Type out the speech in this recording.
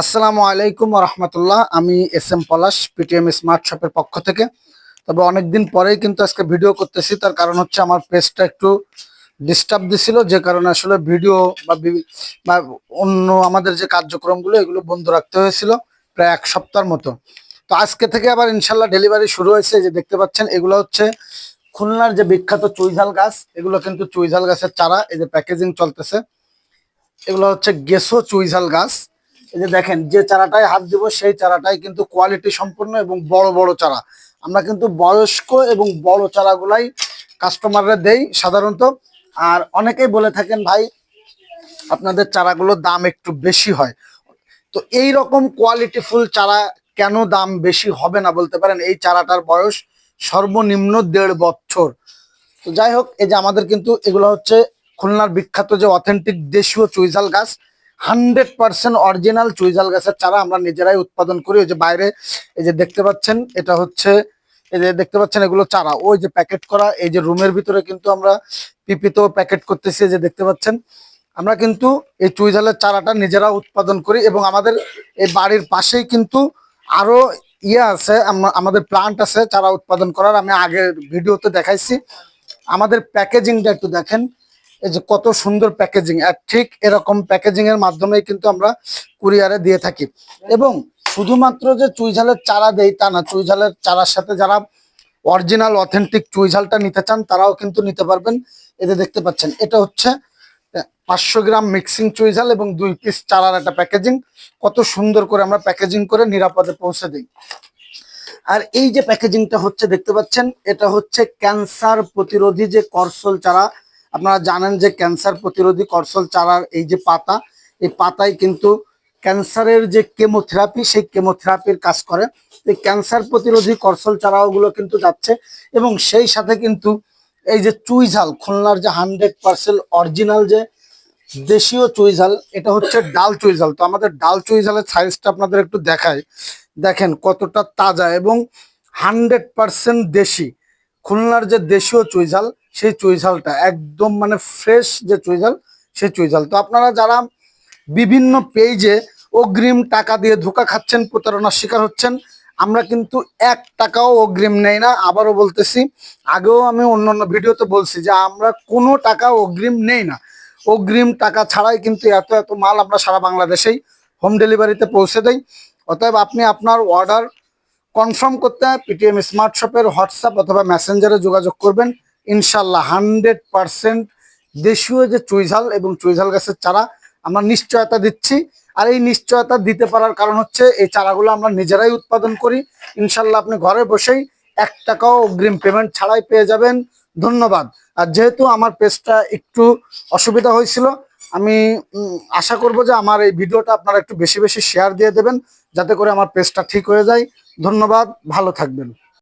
আসসালামু আলাইকুম রহমতুল্লাহ। আমি S M Palash PTM smart শপের পক্ষ থেকে। তবে অনেকদিন পরেই কিন্তু আজকে ভিডিও করতেছি, তার কারণ হচ্ছে আমার পেজটা একটু ডিস্টার্ব দিছিল, যে কারণে আসলে ভিডিও বা অন্য আমাদের যে কার্যক্রমগুলো, এগুলো বন্ধ রাখতে হয়েছিল প্রায় এক সপ্তাহের মতো। তো আজকে থেকে আবার ইনশাল্লাহ ডেলিভারি শুরু হয়েছে যে দেখতে পাচ্ছেন, এগুলো হচ্ছে খুলনার যে বিখ্যাত চুইঝাল গাছ, এগুলো কিন্তু চুইঝাল গাছের চারা, এই যে প্যাকেজিং চলতেছে। এগুলো হচ্ছে গেসো চুইঝাল গাছ। এই যে দেখেন, যে চারাটায় হাত দিব, সেই চারাটাই কিন্তু কোয়ালিটি সম্পূর্ণ এবং বড় বড় চারা। আমরা কিন্তু বয়স্ক এবং বড় চারাগুলাই কাস্টমাররা দেই সাধারণত। আর অনেকেই বলে থাকেন, ভাই, আপনাদের চারাগুলোর দাম একটু বেশি হয়। তো এই রকম কোয়ালিটি ফুল চারা কেন দাম বেশি হবে না বলতে পারেন? এই চারাটার বয়স সর্বনিম্ন দেড় বছর। তো যাই হোক, এই যে আমাদের কিন্তু এগুলো হচ্ছে খুলনার বিখ্যাত যে অথেন্টিক দেশীয় চুইজাল গাছ হান্ড্রেড পার্সেন্ট অরিজিনাল চুইঝাল গাছের চারা আমরা নিজেরাই উৎপাদন করি। ওই যে বাইরে এই যে দেখতে পাচ্ছেন, এটা হচ্ছে এই যে দেখতে পাচ্ছেন এগুলো চারা। ওই যে প্যাকেট করা, এই যে রুমের ভিতরে কিন্তু আমরা পিপিতেও প্যাকেট করতেছি যে দেখতে পাচ্ছেন। আমরা কিন্তু এই চুইঝালের চারাটা নিজেরা উৎপাদন করি এবং আমাদের এই বাড়ির পাশেই কিন্তু আরও ইয়ে আছে আমাদের প্লান্ট আছে চারা উৎপাদন করার। আমি আগের ভিডিওতে দেখাইছি। আমাদের প্যাকেজিংটা একটু দেখেন। এই যে কত সুন্দর প্যাকেজিং আর ঠিক এরকম প্যাকেজিং এর মাধ্যমেই কিন্তু আমরা কুরিয়ারে দিয়ে থাকি। এবং শুধুমাত্র যে চুইঝালের চারা দেই তা না চুইঝালের চারার সাথে যারা অরিজিনাল অথেন্টিক চুইঝালটা নিতে চান, তারাও কিন্তু নিতে পারবেন। এতে দেখতে পাচ্ছেন, এটা হচ্ছে পাঁচশো গ্রাম মিক্সিং চুইঝাল এবং দুই পিস চারার একটা প্যাকেজিং কত সুন্দর করে আমরা প্যাকেজিং করে নিরাপদে পৌঁছে দিই। আর এই যে প্যাকেজিংটা হচ্ছে, দেখতে পাচ্ছেন, এটা হচ্ছে ক্যান্সার প্রতিরোধী যে করসল চারা আপনারা জানেন যে ক্যান্সার প্রতিরোধী করসল চারার এই যে পাতা, এই পাতায় কিন্তু ক্যান্সারের যে কেমোথেরাপি, সেই কেমোথেরাপির কাজ করে। এই ক্যান্সার প্রতিরোধী করসল চারাগুলো কিন্তু যাচ্ছে এবং সেই সাথে কিন্তু এই যে চুইঝাল খুলনার যে হান্ড্রেড পার্সেন্ট অরিজিনাল যে দেশীয় চুইঝাল এটা হচ্ছে ডাল চুইঝাল তো আমাদের ডাল চুইঝালের সাইজটা আপনাদের একটু দেখায় দেখেন কতটা তাজা এবং হান্ড্রেড পার্সেন্ট দেশি, খুলনার যে দেশীয় চুইঝাল সেই চুইঝালটা একদম মানে ফ্রেশ যে চুইঝাল সেই চুইঝাল তো আপনারা যারা বিভিন্ন পেজে অগ্রিম টাকা দিয়ে ধোকা খাচ্ছেন, প্রতারণার শিকার হচ্ছেন, আমরা কিন্তু এক টাকাও অগ্রিম নেই না। আবারও বলতেছি, আগেও আমি অন্য অন্য ভিডিওতে বলছি যে আমরা কোনো টাকা অগ্রিম নেই না। অগ্রিম টাকা ছাড়াই কিন্তু এত এত মাল আমরা সারা বাংলাদেশেই হোম ডেলিভারিতে পৌঁছে দেই। অতএব আপনি আপনার অর্ডার কনফার্ম করতে পিটিএম স্মার্ট শপের হোয়াটসঅ্যাপ অথবা মেসেঞ্জারে যোগাযোগ করবেন। ইনশাল্লাহ হান্ড্রেড পারসেন্ট দেশীয় যে চুইঝাল এবং চুইঝাল গাছের চারা আমরা নিশ্চয়তা দিচ্ছি। আর এই নিশ্চয়তা দিতে পারার কারণ হচ্ছে এই চারাগুলো আমরা নিজেরাই উৎপাদন করি। ইনশাল্লাহ আপনি ঘরে বসেই এক টাকাও অগ্রিম পেমেন্ট ছাড়াই পেয়ে যাবেন। ধন্যবাদ। আর যেহেতু আমার পেজটা একটু অসুবিধা হয়েছিল, আমি আশা করব যে আমার এই ভিডিওটা আপনারা একটু বেশি বেশি শেয়ার দিয়ে দেবেন, যাতে করে আমার পেজটা ঠিক হয়ে যায়। ধন্যবাদ। ভালো থাকবেন।